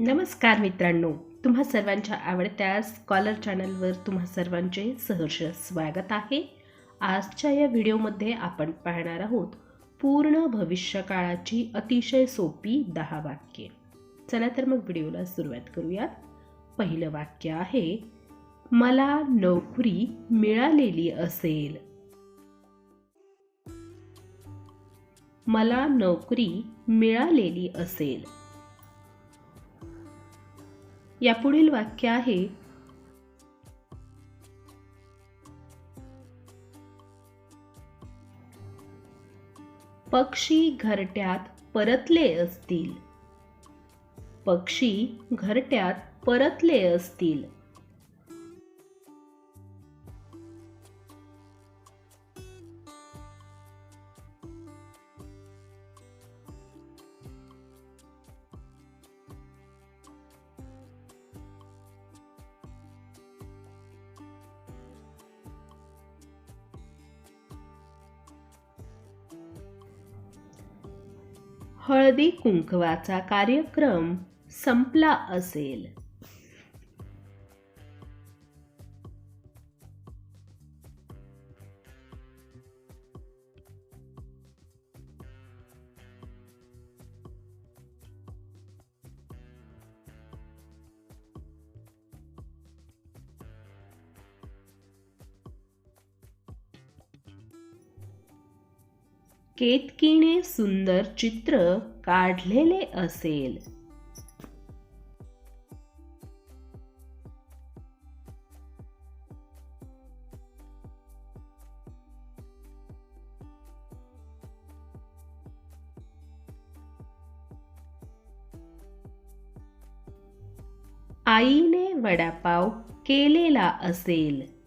नमस्कार मित्रांनो तुम्हा सर्वांच्या आवडत्या स्कॉलर चॅनलवर तुम्हा सर्वांचे सहर्ष स्वागत आहे. आजच्या या व्हिडिओमध्ये आपण पाहणार आहोत पूर्ण भविष्यकाळाची अतिशय सोपी दहा वाक्ये. चला तर मग व्हिडिओला सुरुवात करूयात. पहिलं वाक्य आहे मला नोकरी मिळालेली असेल. मला नोकरी मिळालेली असेल. यापुढील वाक्य आहे. पक्षी घरट्यात परतले असतील. पक्षी घरट्यात परतले असतील. हळदी कुंकवाचा कार्यक्रम संपला असेल. केतकीने सुंदर चित्र काढलेले असेल. आईने वडापाव केलेला असेल.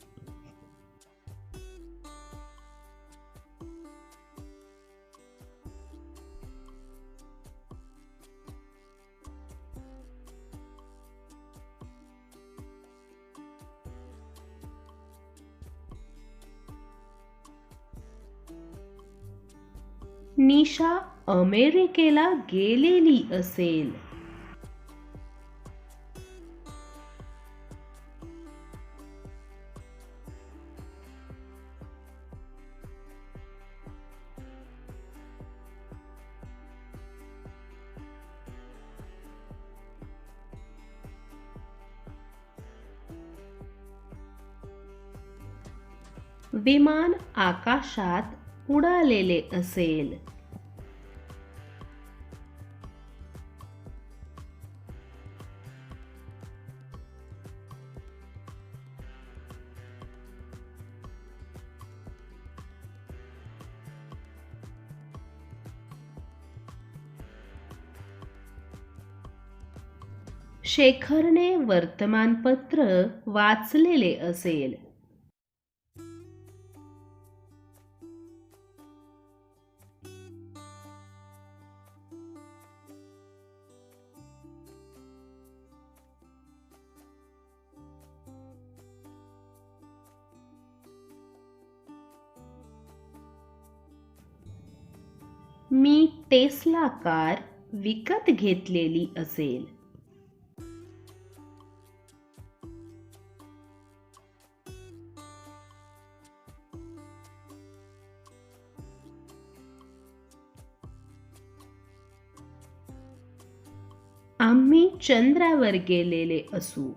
निशा अमेरिकेला गेलेली असेल. विमान आकाशात उडालेले असेल. शेखरने वर्तमानपत्र वाचलेले असेल. मी टेस्ला कार विकत घेतलेली असेल. आम्ही चंद्रावर गेलेले असू.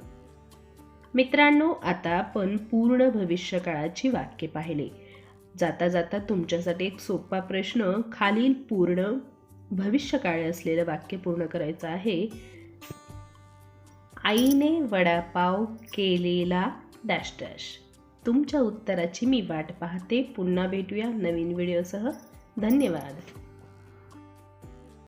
मित्रांनो आता आपण पूर्ण भविष्यकाळाची वाक्य पाहिले. जाता जाता तुमच्यासाठी एक सोपा प्रश्न खालील पूर्ण भविष्यकाळ असलेलं वाक्य पूर्ण करायचं आहे. आईने वडापाव केलेला डॅश डॅश तुमच्या उत्तराची मी वाट पाहते. पुन्हा भेटूया नवीन व्हिडिओसह. धन्यवाद.